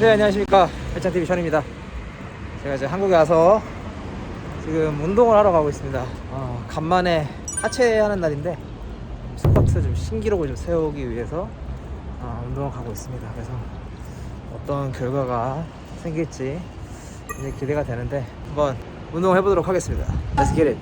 네 안녕하십니까. 일장TV 션입니다. 제가 이제 한국에 와서 지금 운동을 하러 가고 있습니다. 어, 간만에 하체 하는 날인데 스쿼트 좀 신기록을 좀 세우기 위해서 어, 운동을 가고 있습니다. 그래서 어떤 결과가 생길지 이제 기대가 되는데 한번 운동을 해보도록 하겠습니다. Let's get it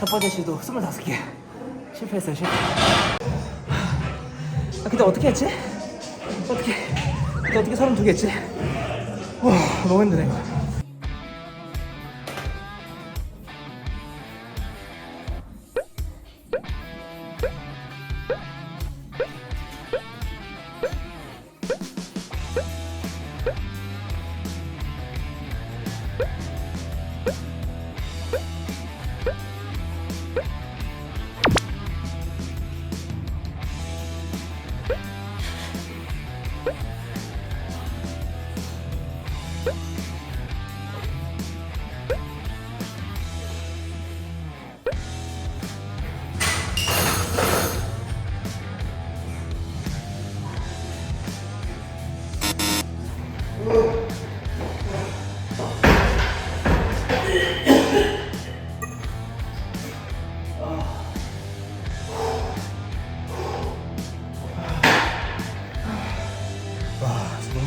첫 번째 시도 25개 실패했어요 실패 아 근데 어떻게 했지? 어떻게 근데 어떻게 32개 했지? 와 너무 힘드네 이거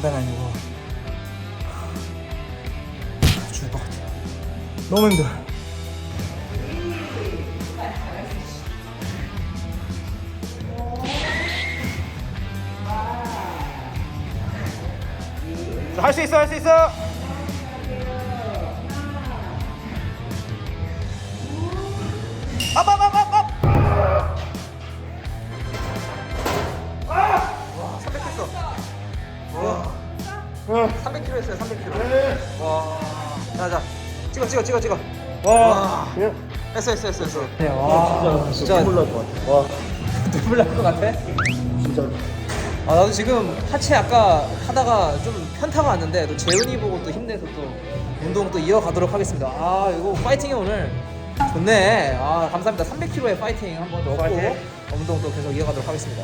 농담 아니고. 죽을 것 같아. 너무 힘들어. 할 수 있어 할 수 있어 300kg 했어요 300kg 와. 자자. 찍어 찍어 찍어 찍어. 와. 했어 했어 했어 했어. 네, 와. 진짜 눈물 날 것 같아. 와. 눈물 날 것 같아? 진짜로. 아 나도 지금 하체 아까 하다가 좀 편타가 왔는데 또 재훈이 보고 또 힘내서 또 운동 또 이어가도록 하겠습니다. 아 이거 파이팅이 오늘. 좋네. 아 감사합니다. 300kg의 파이팅 한번 넣고 파이팅. 운동 또 계속 이어가도록 하겠습니다.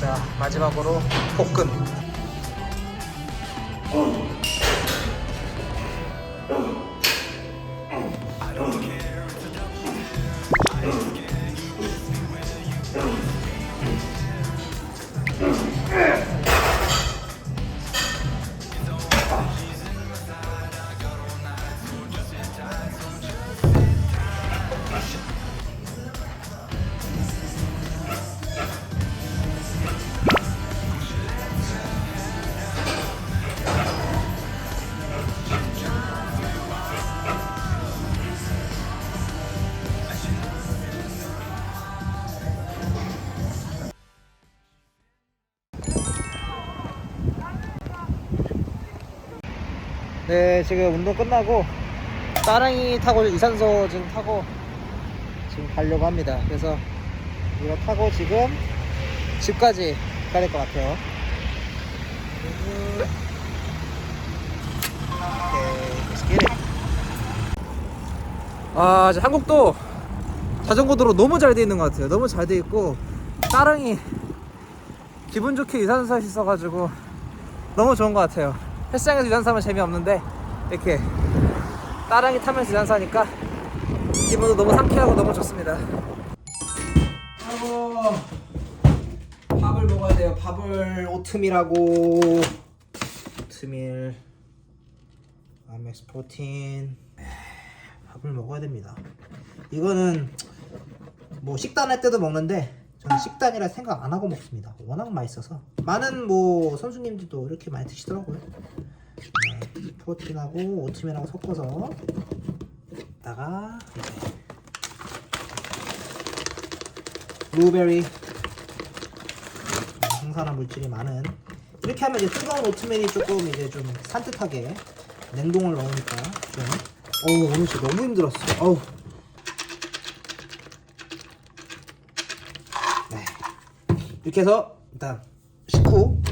자 마지막으로 복근 오. 네, 지금 운동 끝나고 따릉이 타고 유산소 지금 타고 지금 가려고 합니다. 그래서 이거 타고 지금 집까지 가야 될 것 같아요. 아, 이제 한국도 자전거 도로 너무 잘 돼 있는 것 같아요. 너무 잘 돼 있고 따릉이 기분 좋게 수 있어가지고 너무 좋은 것 같아요. 헬스장에서 유산소하면 재미없는데 이렇게 따릉이 타면서 유산소하니까 기분도 너무 상쾌하고 너무 좋습니다. 아이고 밥을 먹어야 돼요. 밥을 오트밀하고 오트밀 아맥스 프로틴 밥을 먹어야 됩니다. 이거는 뭐 식단 할 때도 먹는데 저는 식단이라 생각 안 하고 먹습니다. 워낙 맛있어서. 많은 뭐 선수님들도 이렇게 많이 드시더라고요. 네, 프로틴하고 오트밀하고 섞어서 다가 이제 블루베리. 음, 항산화 물질이 많은. 이렇게 하면 이제 뜨거운 오트밀이 조금 이제 좀 산뜻하게 냉동을 넣으니까 좀. 어우 오늘 진짜 너무 힘들었어. 어우 네 이렇게 해서 일단 식후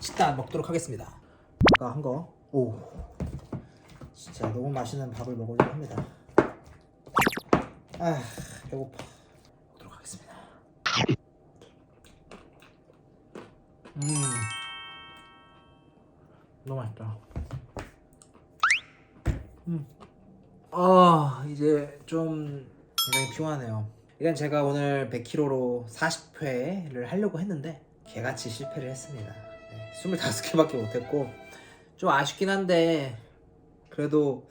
식단 먹도록 하겠습니다. 아까 한 거 오. 진짜 너무 맛있는 밥을 먹으려고 합니다. 아 배고파. 먹도록 하겠습니다. 음. 너무 맛있다. 음. 아 이제 좀 굉장히 피곤하네요. 일단 제가 오늘 100kg로 40회를 하려고 했는데 개같이 실패를 했습니다. 네, 25개밖에 못했고 좀 아쉽긴 한데 그래도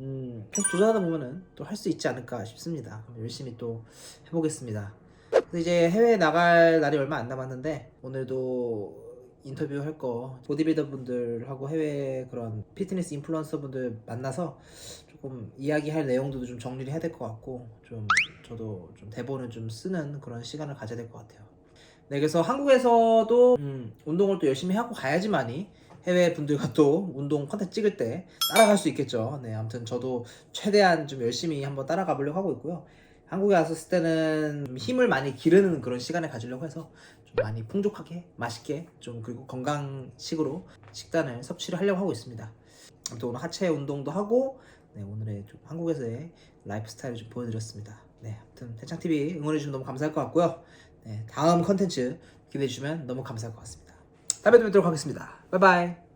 음, 도전하다 보면은 또 할 수 있지 않을까 싶습니다. 열심히 또 해보겠습니다. 이제 해외 나갈 날이 얼마 안 남았는데 오늘도 인터뷰 할 거 보디빌더 분들하고 해외 그런 피트니스 인플루언서 분들 만나서 조금 이야기할 내용들도 좀 정리를 해야 될 것 같고 좀 저도 좀 대본을 좀 쓰는 그런 시간을 가져야 될 것 같아요. 네, 그래서 한국에서도 음, 운동을 또 열심히 하고 가야지만이 해외 분들과 또 운동 컨텐츠 찍을 때 따라갈 수 있겠죠. 네, 아무튼 저도 최대한 좀 열심히 한번 따라가 보려고 하고 있고요. 한국에 왔었을 때는 좀 힘을 많이 기르는 그런 시간을 가지려고 해서 좀 많이 풍족하게 맛있게 좀 그리고 건강식으로 식단을 섭취를 하려고 하고 있습니다. 아무튼 오늘 하체 운동도 하고 네, 오늘의 좀 한국에서의 라이프 스타일을 좀 보여드렸습니다. 네, 아무튼 대창 TV 응원해 주시면 너무 감사할 것 같고요. 네, 다음 컨텐츠 기대해 주시면 너무 감사할 것 같습니다. 다음에 또 뵙도록 하겠습니다. 바이바이.